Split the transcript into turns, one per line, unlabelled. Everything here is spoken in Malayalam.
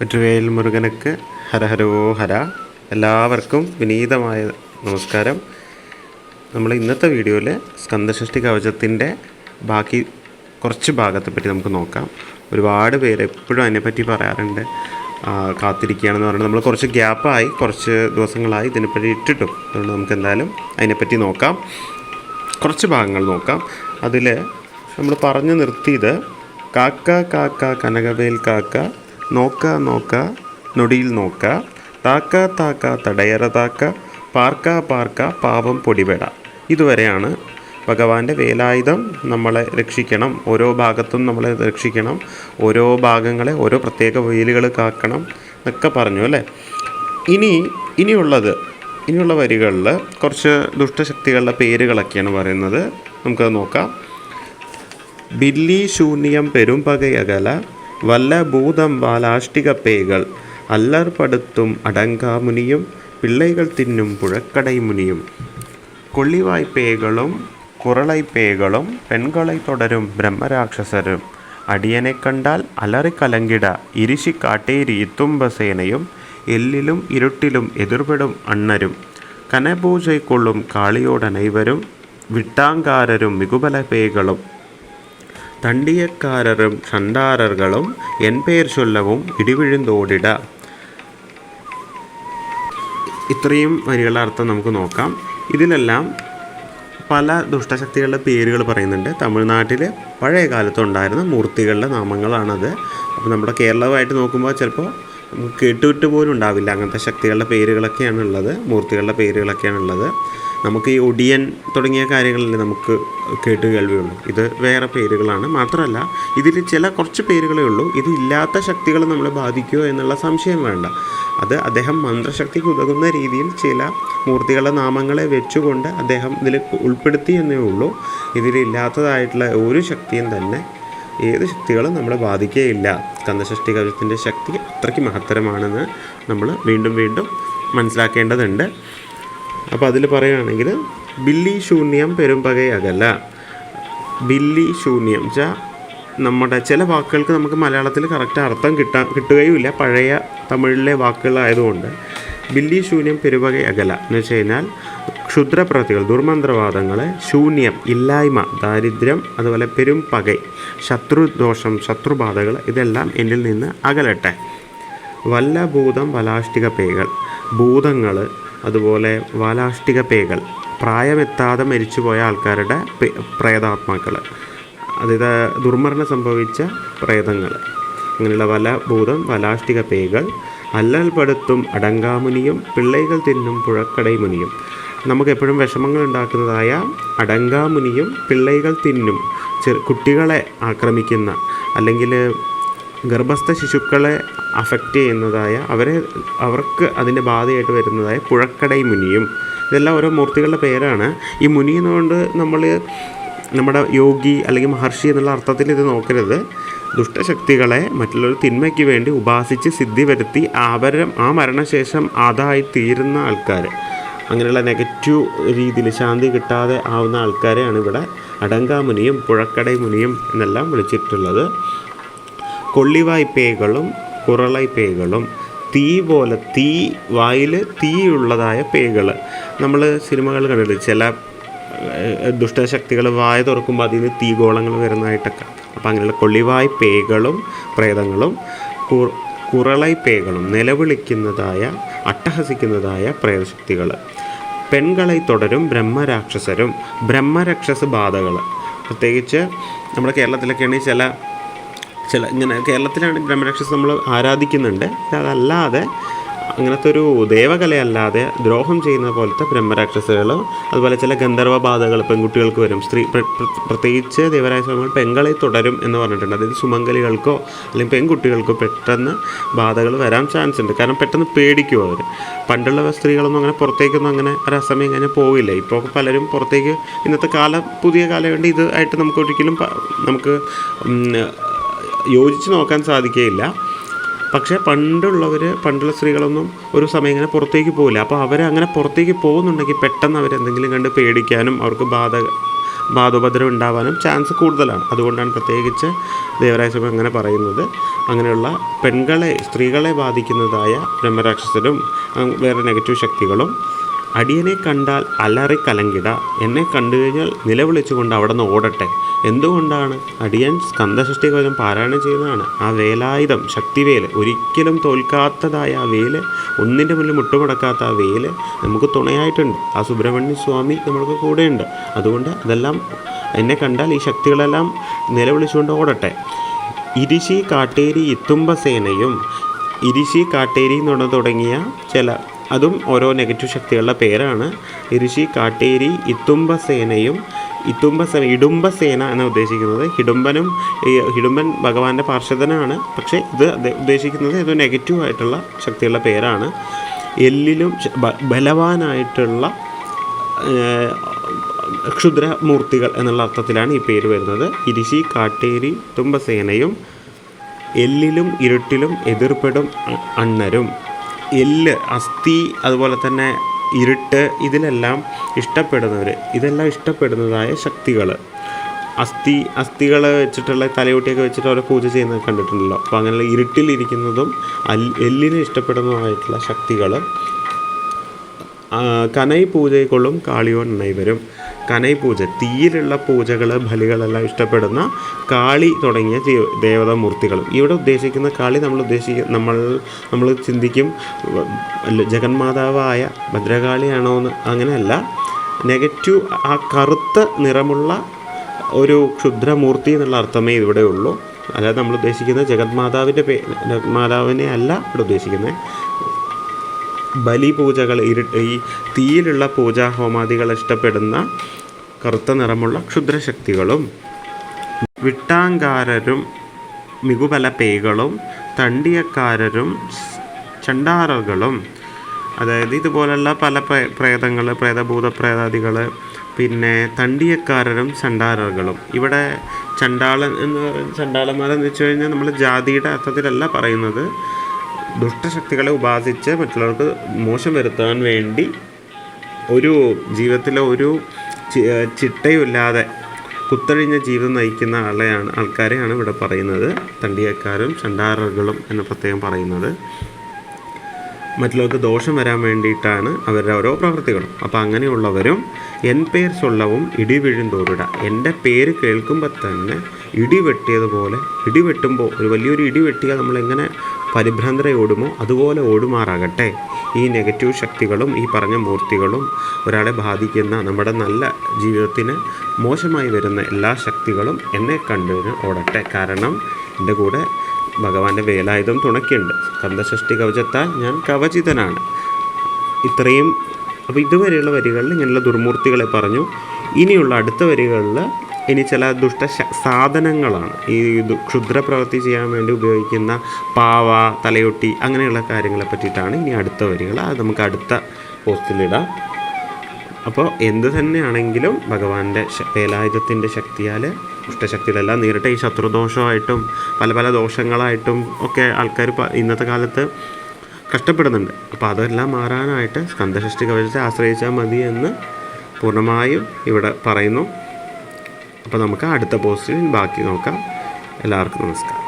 വെറ്റുവേൽ മുരുകനക്ക് ഹരഹരോ ഹര. എല്ലാവർക്കും വിനീതമായ നമസ്കാരം. നമ്മൾ ഇന്നത്തെ വീഡിയോയിൽ സ്കന്ദഷ്ടി കവചത്തിന്റെ ബാക്കി കുറച്ച് ഭാഗത്തെപ്പറ്റി നമുക്ക് നോക്കാം. ഒരുപാട് പേര് എപ്പോഴും അതിനെപ്പറ്റി പറയാറുണ്ട്. കാത്തിരിക്കുകയാണെന്ന് പറഞ്ഞാൽ നമ്മൾ കുറച്ച് ഗ്യാപ്പായി കുറച്ച് ദിവസങ്ങളായി ഇതിനെപ്പറ്റി ഇട്ടിട്ടും. അതുകൊണ്ട് നമുക്ക് എന്തായാലും അതിനെപ്പറ്റി നോക്കാം. കുറച്ച് ഭാഗങ്ങൾ നോക്കാം. അതിൽ നമ്മൾ പറഞ്ഞു നിർത്തിയത് കാക്ക കാക്ക കനകവേൽ കാക്ക നോക്ക നോക്ക നൊടിയിൽ നോക്ക താക്ക താക്ക തടയറ താക്ക പാർക്ക പാർക്ക പാപം പൊടിപെട. ഇതുവരെയാണ് ഭഗവാന്റെ വേലായുധം നമ്മളെ രക്ഷിക്കണം ഓരോ ഭാഗത്തും നമ്മളെ രക്ഷിക്കണം ഓരോ ഭാഗങ്ങളെ ഓരോ പ്രത്യേക വേലുകൾ കാക്കണം എന്നൊക്കെ പറഞ്ഞു അല്ലേ? ഇനി ഇനിയുള്ളത് ഇനിയുള്ള വരികളിൽ കുറച്ച് ദുഷ്ടശക്തികളുടെ പേരുകളൊക്കെയാണ് പറയുന്നത്. നമുക്കത് നോക്കാം. ബില്ലി ശൂന്യം പെരുമ്പകയകല വല്ല ഭൂതം വാലാഷ്ടിക പേകൾ. അല്ലർപ്പെടുത്തും അടങ്കാമുനിയും പിള്ളൈകൾ തിന്നും പുഴക്കടൈമുനിയും കൊള്ളിവായ്പേകളും കുറളൈപ്പേകളും പേകളും കുറളൈ പേകളും പെൺകളെ തുടരും ബ്രഹ്മരാക്ഷസരും. അടിയനെ കണ്ടാൽ അലറിക്കലങ്കിട ഇരിശി കാട്ടേരി ഇത്തുമ്പസേനയും എല്ലിലും ഇരുട്ടിലും എതിർപെടും അണ്ണരും. കനപൂജയ്ക്കുള്ളും കാളിയോടനൈവരും വിട്ടാങ്കാരരും മികുബല தண்டியக்காரரும் சண்டாரர்களும் என் பெயர் சொல்லவும் இடிவிழுந்தோடிட ഇത്രയും വരികളുടെ അർത്ഥം നമുക്ക് നോക്കാം. ഇതിലെല്ലാം പല ദുഷ്ടശക്തികളുടെ പേരുകൾ പറയുന്നുണ്ട്. തമിഴ്നാട്ടിൽ പഴയ കാലത്തുണ്ടായിരുന്ന മൂർത്തികളുടെ നാമങ്ങളാണത്. അപ്പോൾ നമ്മുടെ കേരളമായിട്ട് നോക്കുമ്പോൾ ചിലപ്പോൾ കേട്ടുവിട്ട് പോലും ഉണ്ടാവില്ല അങ്ങനത്തെ ശക്തികളുടെ പേരുകളൊക്കെയാണ് ഉള്ളത് മൂർത്തികളുടെ പേരുകളൊക്കെയാണ് ഉള്ളത്. നമുക്ക് ഈ ഒടിയൻ തുടങ്ങിയ കാര്യങ്ങളിൽ നമുക്ക് കേട്ട് കേൾവിയുള്ളൂ. ഇത് വേറെ പേരുകളാണ്. മാത്രമല്ല ഇതിൽ ചില കുറച്ച് പേരുകളേ ഉള്ളൂ. ഇത് ഇല്ലാത്ത ശക്തികൾ നമ്മളെ ബാധിക്കുമോ എന്നുള്ള സംശയം വേണ്ട. അത് അദ്ദേഹം മന്ത്രശക്തിക്ക് ഉതകുന്ന രീതിയിൽ ചില മൂർത്തികളുടെ നാമങ്ങളെ വെച്ചുകൊണ്ട് അദ്ദേഹം ഇതിൽ ഉൾപ്പെടുത്തി എന്നേ ഉള്ളൂ. ഇതിലില്ലാത്തതായിട്ടുള്ള ഒരു ശക്തിയും തന്നെ ഏത് ശക്തികളും നമ്മളെ ബാധിക്കുകയില്ല സ്കന്ദഷഷ്ടി കവചത്തിന്റെ ശക്തി അത്രയ്ക്ക് മഹത്തരമാണെന്ന് നമ്മൾ വീണ്ടും വീണ്ടും മനസ്സിലാക്കേണ്ടതുണ്ട്. അപ്പോൾ അതിൽ പറയുകയാണെങ്കിൽ ബില്ലി ശൂന്യം പെരുമ്പകയകല ബില്ലി ശൂന്യം വെച്ചാൽ നമ്മുടെ ചില വാക്കുകൾക്ക് നമുക്ക് മലയാളത്തിൽ കറക്റ്റ് അർത്ഥം കിട്ടാൻ കിട്ടുകയുമില്ല. പഴയ തമിഴിലെ വാക്കുകളായതുകൊണ്ട്. ബില്ലി ശൂന്യം പെരുവക അകല എന്ന് വെച്ച് കഴിഞ്ഞാൽ ക്ഷുദ്രപ്രവൃത്തികൾ ദുർമന്ത്രവാദങ്ങൾ ശൂന്യം ഇല്ലായ്മ ദാരിദ്ര്യം അതുപോലെ പെരും പകൈ ശത്രുദോഷം ശത്രുബാധകൾ ഇതെല്ലാം എന്നിൽ നിന്ന് അകലട്ടെ. വല്ല ഭൂതം വലാഷ്ടിക പേകൾ ഭൂതങ്ങൾ അതുപോലെ വാലാഷ്ടിക പേകൾ. പ്രായമെത്താതെ മരിച്ചുപോയ ആൾക്കാരുടെ പ്രേതാത്മാക്കൾ അതായത് ദുർമരണം സംഭവിച്ച പ്രേതങ്ങൾ അങ്ങനെയുള്ള വല ഭൂതം വലാഷ്ടിക പേകൾ അല്ലൽപ്പെടുത്തും അടങ്കാമുനിയും പിള്ളൈകൾ തിന്നും പുഴക്കടൈ മുനിയും നമുക്ക് എപ്പോഴും വിഷമങ്ങൾ ഉണ്ടാക്കുന്നതായ അടങ്കാമുനിയും പിള്ളൈകൾ തിന്നും ചെറു കുട്ടികളെ ആക്രമിക്കുന്ന അല്ലെങ്കിൽ ഗർഭസ്ഥ ശിശുക്കളെ അഫക്റ്റ് ചെയ്യുന്നതായ അവരെ അവർക്ക് അതിന്റെ ബാധയായിട്ട് വരുന്നതായ പുഴക്കടൈ മുനിയും. ഇതെല്ലാം ഓരോ മൂർത്തികളുടെ പേരാണ്. ഈ മുനി എന്നുകൊണ്ട് നമ്മൾ നമ്മുടെ യോഗി അല്ലെങ്കിൽ മഹർഷി എന്നുള്ള അർത്ഥത്തിൽ ഇത് നോക്കരുത്. ദുഷ്ടശക്തികളെ മറ്റുള്ളൊരു തിന്മയ്ക്ക് വേണ്ടി ഉപാസിച്ച് സിദ്ധി വരുത്തി അവരും ആ മരണശേഷം അതായി തീരുന്ന ആൾക്കാർ. അങ്ങനെയുള്ള നെഗറ്റീവ് രീതിയിൽ ശാന്തി കിട്ടാതെ ആവുന്ന ആൾക്കാരെയാണ് ഇവിടെ അടങ്കാമുനിയും പുഴക്കടൈ മുനിയും എന്നെല്ലാം വിളിച്ചിട്ടുള്ളത്. കൊള്ളിവായ് കുറളൈ പേകളും തീ പോലെ തീ വായിൽ തീയുള്ളതായ പേകൾ നമ്മൾ സിനിമകൾ കണ്ടിട്ടുണ്ട് ചില ദുഷ്ടശക്തികൾ വായ തുറക്കുമ്പോൾ അതിൽ നിന്ന് തീഗോളങ്ങൾ വരുന്നതായിട്ടൊക്കെ. അപ്പോൾ അങ്ങനെയുള്ള കൊള്ളിവായ് പേകളും പ്രേതങ്ങളും കുറളൈ പേകളും നിലവിളിക്കുന്നതായ അട്ടഹസിക്കുന്നതായ പ്രേതശക്തികൾ പെൺകളെ തുടരും ബ്രഹ്മരാക്ഷസരും ബ്രഹ്മരാക്ഷസ ബാധകൾ പ്രത്യേകിച്ച് നമ്മുടെ കേരളത്തിലൊക്കെയാണെങ്കിൽ ചില ചില ഇങ്ങനെ കേരളത്തിലാണ് ബ്രഹ്മരാക്ഷസ് നമ്മൾ ആരാധിക്കുന്നുണ്ട്. അതല്ലാതെ അങ്ങനത്തെ ഒരു ദേവകലയല്ലാതെ ദ്രോഹം ചെയ്യുന്ന പോലത്തെ ബ്രഹ്മരാക്ഷസുകൾ അതുപോലെ ചില ഗന്ധർവബാധകൾ പെൺകുട്ടികൾക്ക് വരും. സ്ത്രീ പ്ര- പ്ര- പ്രത്യേകിച്ച് ദേവരായ സ്വാമികൾ പെങ്ങളെ തുടരും എന്ന് പറഞ്ഞിട്ടുണ്ട്. അതായത് സുമംഗലികൾക്കോ അല്ലെങ്കിൽ പെൺകുട്ടികൾക്കോ പെട്ടെന്ന് ബാധകൾ വരാൻ ചാൻസ് ഉണ്ട്. കാരണം പെട്ടെന്ന് പേടിക്കും അവർ. പണ്ടുള്ള സ്ത്രീകളൊന്നും അങ്ങനെ പുറത്തേക്കൊന്നും അങ്ങനെ ഒരസമയം കഴിഞ്ഞാൽ പോവില്ല. ഇപ്പോൾ പലരും പുറത്തേക്ക് ഇന്നത്തെ കാലം പുതിയ കാലം കൊണ്ട് ഇത് ആയിട്ട് നമുക്ക് ഒരിക്കലും നമുക്ക് യോജിച്ച് നോക്കാൻ സാധിക്കുകയില്ല പക്ഷേ പണ്ടുള്ളവർ പണ്ടുള്ള സ്ത്രീകളൊന്നും ഒരു സമയം ഇങ്ങനെ പുറത്തേക്ക് പോകില്ല അപ്പോൾ അവർ അങ്ങനെ പുറത്തേക്ക് പോകുന്നുണ്ടെങ്കിൽ പെട്ടെന്ന് അവരെന്തെങ്കിലും കണ്ട് പേടിക്കാനും അവർക്ക് ബാധ ബാധോപദ്രവം ഉണ്ടാവാനും ചാൻസ് കൂടുതലാണ്. അതുകൊണ്ടാണ് പ്രത്യേകിച്ച് ദേവരാജ അങ്ങനെ പറയുന്നത്. അങ്ങനെയുള്ള പെൺകളെ സ്ത്രീകളെ ബാധിക്കുന്നതായ ബ്രഹ്മരാക്ഷസരും വേറെ നെഗറ്റീവ് ശക്തികളും അടിയനെ കണ്ടാൽ അലറി കലങ്കിട. എന്നെ കണ്ടു കഴിഞ്ഞാൽ നിലവിളിച്ചുകൊണ്ട് അവിടെ നിന്ന് ഓടട്ടെ. എന്തുകൊണ്ടാണ്? അടിയൻ സ്കന്ധഷ്ടി കവചം പാരായണം ചെയ്യുന്നതാണ്. ആ വേലായുധം ശക്തിവേൽ ഒരിക്കലും തോൽക്കാത്തതായ ആ വേൽ ഒന്നിന്റെ മുന്നിൽ മുട്ടുമുടക്കാത്ത ആ വേൽ നമുക്ക് തുണയായിട്ടുണ്ട്. ആ സുബ്രഹ്മണ്യ സ്വാമി നമ്മൾക്ക് കൂടെയുണ്ട്. അതുകൊണ്ട് അതെല്ലാം എന്നെ കണ്ടാൽ ഈ ശക്തികളെല്ലാം നിലവിളിച്ചുകൊണ്ട് ഓടട്ടെ. ഇരിശി കാട്ടേരി ഇത്തുമ്പസേനയും ഇരിശി കാട്ടേരി എന്നുള്ള തുടങ്ങിയ ചില അതും ഓരോ നെഗറ്റീവ് ശക്തികളുടെ പേരാണ്. ഋഷി കാട്ടേരി ഇത്തുമ്പസേനയും ഇത്തുമ്പസേന ഇടുമ്പസേന എന്ന് ഉദ്ദേശിക്കുന്നത്. ഹിഡുംബനും ഹിഡുംബൻ ഭഗവാന്റെ പാർശ്വതനാണ്. പക്ഷേ ഇത് ഉദ്ദേശിക്കുന്നത് ഇത് നെഗറ്റീവ് ആയിട്ടുള്ള ശക്തികളുടെ പേരാണ്. എല്ലിലും ബലവാനായിട്ടുള്ള ക്ഷുദ്രമൂർത്തികൾ എന്നുള്ള അർത്ഥത്തിലാണ് ഈ പേര് വരുന്നത്. ഇരിശി കാട്ടേരി തുമ്പസേനയും എല്ലിലും ഇരുട്ടിലും എതിർപ്പെടും അണ്ണരും. എല്ല് അസ്ഥി അതുപോലെ തന്നെ ഇരുട്ട് ഇതിലെല്ലാം ഇഷ്ടപ്പെടുന്നവർ ഇതെല്ലാം ഇഷ്ടപ്പെടുന്നതായ ശക്തികൾ അസ്ഥി അസ്ഥികൾ വെച്ചിട്ടുള്ള തലയോട്ടിയൊക്കെ വെച്ചിട്ട് അവരെ പൂജ ചെയ്യുന്നത് കണ്ടിട്ടുണ്ടല്ലോ. അപ്പോൾ അങ്ങനെയുള്ള ഇരുട്ടിലിരിക്കുന്നതും എല്ലിനെ ഇഷ്ടപ്പെടുന്നതുമായിട്ടുള്ള ശക്തികൾ കനൈ പൂജയെക്കൊള്ളും കാളിയോൻ നൈവരും കനൈ പൂജ തീയിലുള്ള പൂജകൾ ബലികളെല്ലാം ഇഷ്ടപ്പെടുന്ന കാളി തുടങ്ങിയ ദേവതാ മൂർത്തികളും ഇവിടെ ഉദ്ദേശിക്കുന്ന കാളി നമ്മൾ ഉദ്ദേശിക്കുന്ന നമ്മൾ നമ്മൾ ചിന്തിക്കും ജഗന്മാതാവായ ഭദ്രകാളിയാണോ എന്ന്. അങ്ങനെയല്ല. നെഗറ്റീവ് ആ കറുത്ത നിറമുള്ള ഒരു ക്ഷുദ്രമൂർത്തി എന്നുള്ള അർത്ഥമേ ഇവിടെ ഉള്ളൂ. അതായത് നമ്മൾ ഉദ്ദേശിക്കുന്നത് ജഗന്മാതാവിന്റെ പേ മാതാവിനെ അല്ല ഇവിടെ ഉദ്ദേശിക്കുന്നത്. ബലിപൂജകൾ ഇരു ഈ തീയിലുള്ള പൂജാ ഹോമാദികൾ ഇഷ്ടപ്പെടുന്ന കറുത്ത നിറമുള്ള ക്ഷുദ്രശക്തികളും വിട്ടാങ്കാരരും മികുബല പേകളും തണ്ടിയക്കാരരും ചണ്ടാറകളും അതായത് ഇതുപോലുള്ള പല പ്രേതങ്ങൾ പ്രേതഭൂത പ്രേതാദികൾ പിന്നെ തണ്ടിയക്കാരരും ചണ്ടാറകളും ഇവിടെ ചണ്ടാളൻ എന്ന് പറയുന്ന ചണ്ടാളന്മാരെന്ന് വെച്ച് കഴിഞ്ഞാൽ നമ്മൾ ജാതിയുടെ അർത്ഥത്തിലല്ല പറയുന്നത്. ദുഷ്ടശക്തികളെ ഉപാസിച്ച് മറ്റുള്ളവർക്ക് മോശം വരുത്താൻ വേണ്ടി ഒരു ജീവിതത്തിലെ ഒരു ചിട്ടയുമില്ലാതെ കുത്തഴിഞ്ഞ ജീവിതം നയിക്കുന്ന ആളെയാണ് ആൾക്കാരെയാണ് ഇവിടെ പറയുന്നത്. തണ്ടിയക്കാരും ചണ്ടാറുകളും എന്ന് പ്രത്യേകം പറയുന്നത്. മറ്റുള്ളവർക്ക് ദോഷം വരാൻ വേണ്ടിയിട്ടാണ് അവരുടെ ഓരോ പ്രവൃത്തികളും അപ്പോൾ അങ്ങനെയുള്ളവരും എൻ പേർ ചൊല്ലവും ഇടി തോടുക എന്റെ പേര് കേൾക്കുമ്പോൾ തന്നെ ഇടി വെട്ടിയതുപോലെ ഇടി വെട്ടുമ്പോൾ ഒരു വലിയൊരു ഇടി വെട്ടിയാൽ നമ്മൾ എങ്ങനെ പരിഭ്രാന്തര ഓടുമോ അതുപോലെ ഓടുമാറാകട്ടെ. ഈ നെഗറ്റീവ് ശക്തികളും ഈ പറഞ്ഞ മൂർത്തികളും ഒരാളെ ബാധിക്കുന്ന നമ്മുടെ നല്ല ജീവിതത്തിന് മോശമായി വരുന്ന എല്ലാ ശക്തികളും എന്നെ കണ്ടതിന് ഓടട്ടെ. കാരണം എന്റെ കൂടെ ഭഗവാന്റെ വേലായുധം തുണയ്ക്കുണ്ട്. കന്ദസൃഷ്ടി കവചത്താൽ ഞാൻ കവചിതനാണ്. ഇത്രയും അപ്പോൾ ഇതുവരെയുള്ള വരികളിൽ ഇങ്ങനെയുള്ള ദുർമൂർത്തികളെ പറഞ്ഞു. ഇനിയുള്ള അടുത്ത വരികളിൽ ഇനി ചില ദുഷ്ട സാധനങ്ങളാണ്. ഈ ക്ഷുദ്ര ക്ഷുദ്രപ്രവൃത്തി ചെയ്യാൻ വേണ്ടി ഉപയോഗിക്കുന്ന പാവ തലയൊട്ടി അങ്ങനെയുള്ള കാര്യങ്ങളെ പറ്റിയിട്ടാണ് ഇനി അടുത്ത വരികൾ. അത് നമുക്ക് അടുത്ത പോസ്റ്റിലിടാം അപ്പോൾ എന്ത് തന്നെയാണെങ്കിലും ഭഗവാന്റെ വേലായുധത്തിന്റെ ശക്തിയാൽ ദുഷ്ടശക്തിയിലെല്ലാം നേരിട്ട് ഈ ശത്രുദോഷമായിട്ടും പല പല ദോഷങ്ങളായിട്ടും ഒക്കെ ആൾക്കാർ ഇന്നത്തെ കാലത്ത് കഷ്ടപ്പെടുന്നുണ്ട്. അപ്പോൾ അതെല്ലാം മാറാനായിട്ട് സ്കന്ധഷ്ടി കവചത്തെ ആശ്രയിച്ചാൽ മതി എന്ന് പൂർണമായും ഇവിടെ പറയുന്നു. അപ്പോൾ നമുക്ക് അടുത്ത പോസ്റ്റിൽ ബാക്കി നോക്കാം. എല്ലാവർക്കും നമസ്കാരം.